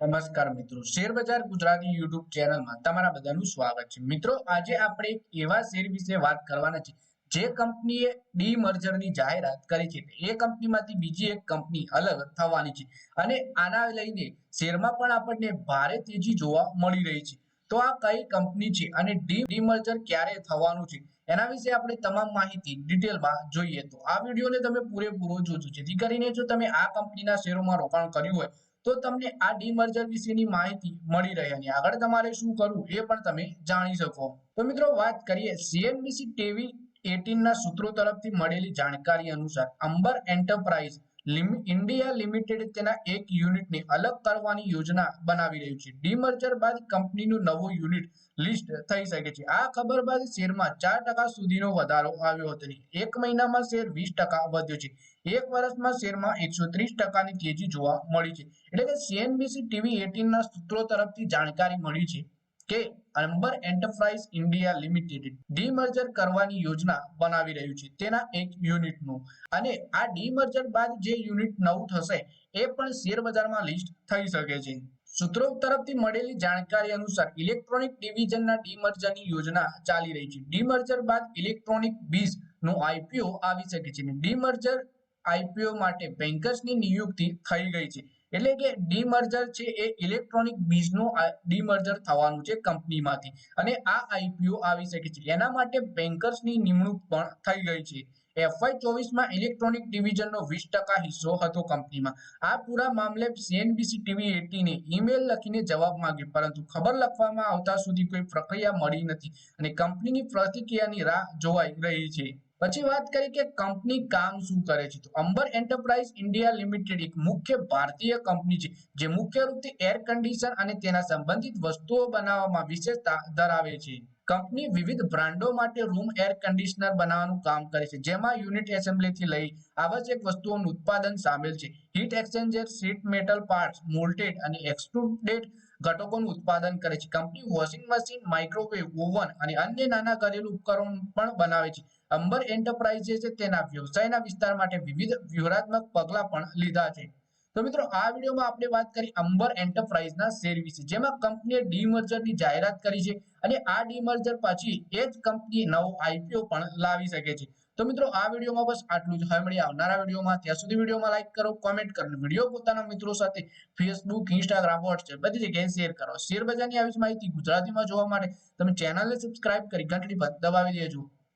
નમસ્કાર મિત્રો. શેર બજાર ગુજરાતી યુટ્યુબ ચેનલમાં તમારા બધાનું સ્વાગત છે. મિત્રો, આજે આપણે એક એવા શેર વિશે વાત કરવાના છે, જે કંપનીએ ડી મર્જરની જાહેરાત કરી છે. એ કંપનીમાંથી બીજી એક કંપની અલગ થવાની છે અને આના લઈને શેરમાં પણ આપણને ભારે તેજી જોવા મળી રહી છે. તો આ કઈ કંપની છે અને ડી, ડીમર્જર ક્યારે થવાનું છે? એના વિશે આપણે તમામ માહિતી ડિટેલમાં જોઈએ. તો આ વિડીયોને તમે પૂરેપૂરો જોજો. જેથી કરીને જો તમે આ કંપનીના શેરોમાં રોકાણ કર્યું હોય તો તમને આ ડીમર્જર વિશેની માહિતી મળી રહે આગળ તમારે શું કરવું એ પણ તમે જાણી શકો. તો મિત્રો વાત કરીએ સીએનબીસી ટીવી એટીન ના સૂત્રો તરફથી મળેલી જાણકારી અનુસાર અંબર એન્ટરપ્રાઇઝ ઇન્ડિયા લિમિટેડ તેના એક યુનિટને અલગ કરવાની યોજના બનાવી રહ્યું છે. ડીમર્જર બાદ કંપનીનું નવું યુનિટ લિસ્ટ થઈ શકે છે. આ ખબર બાદ શેરમાં ચાર ટકા સુધીનો વધારો આવ્યો હતો એક મહિનામાં શેર વીસ ટકા વધ્યો છે. એક વર્ષમાં શેરમાં એકસો ત્રીસ ટકાની તેજી જોવા મળી છે. એટલે કે સીએનબીસી ટીવી એટીન ના સૂત્રો તરફથી જાણકારી મળી છે. કે Amber enterprise India limited demerger કરવાની યોજના બનાવી રહ્યું છે. તેના એક યુનિટનું. અને આ ડીમર્જર બાદ જે યુનિટ નવું થશે, એ પણ શેર લિસ્ટ થઈ શકે છે. સૂત્રો તરફથી મળેલી જાણકારી અનુસાર ઇલેક્ટ્રોનિક ડિવિઝનના ડીમર્જરની યોજના ચાલી રહી છે. ડીમર્જર બાદ ઇલેક્ટ્રોનિક બીજનું આઈપીઓ આવી શકે છે. ડીમર્જર આઈપીઓ માટે બેન્કર્સની નિયુક્તિ થઈ ગઈ છે. એટલે કે ડીમર્જર છે એ ઇલેક્ટ્રોનિક બીજનું ડીમર્જર થવાનું છે કંપનીમાંથી. અને આ આઈપીઓ આવી શકે છે. એના માટે બેન્કર્સની નિમણૂક પણ થઈ ગઈ છે. એફવાય ચોવીસમાં ઇલેક્ટ્રોનિક ડિવિઝનનો વીસ ટકા હિસ્સો હતો કંપનીમાં. આ પૂરા મામલે સીએનબીસી ટીવી એટીને ઈમેલ લખીને જવાબ માંગ્યો. પરંતુ ખબર લખવામાં આવતા સુધી કોઈ પ્રક્રિયા મળી નથી. અને કંપનીની પ્રતિક્રિયાની રાહ જોવાઈ રહી છે. પછી વાત કરી કે કંપની કામ શું કરે છે? તો અંબર એન્ટરપ્રાઇઝ ઇન્ડિયા લિમિટેડ એક મુખ્ય ભારતીય કંપની છે, જે મુખ્ય રૂપથી એર કન્ડિશન અને તેના સંબંધિત વસ્તુઓ બનાવવામાં વિશેષતા ધરાવે છે. કંપની વિવિધ બ્રાન્ડો માટે રૂમ એર કન્ડિશનર બનાવવાનું કામ કરે છે, જેમાં યુનિટ એસેમ્બલીથી લઈ આવશ્યક વસ્તુઓનું ઉત્પાદન સામેલ છે. Heat exchanger, sheet metal parts, moulded અને એક્સટ્રુડેડ ઘટકોનું ઉત્પાદન કરે છે. Company washing machine microwave oven અને અન્ય નાના ઘરેલું ઉપકરણો પણ બનાવે છે. અંબર એન્ટરપ્રાઇઝે તેના વ્યવસાયના વિસ્તાર માટે વિવિધ વ્યૂહાત્મક પગલાં પણ લીધા છે. તો મિત્રો, આ વિડીયોમાં આપણે વાત કરી અંબર એન્ટરપ્રાઇઝના શેર વિશે, જેમાં કંપનીએ ડીમર્જરની જાહેરાત કરી છે અને આ ડીમર્જર પછી એ જ કંપની નવો આઈપીઓ પણ લાવી શકે છે. તો મિત્રો, આ વિડીયોમાં બસ આટલું જ. હવે મળી આવનારા વિડીયોમાં. ત્યાં સુધી વિડીયોમાં લાઈક કરો કોમેન્ટ કરો વીડિયો પોતાના મિત્રો સાથે ફેસબુક ઇન્સ્ટાગ્રામ વોટ્સએપ બધી જગ્યાએ શેર કરો. શેર બજારની આવી માહિતી ગુજરાતીમાં જોવા માટે તમે ચેનલને સબસ્ક્રાઇબ કરી ઘંટડી પર દબાવી દેજો.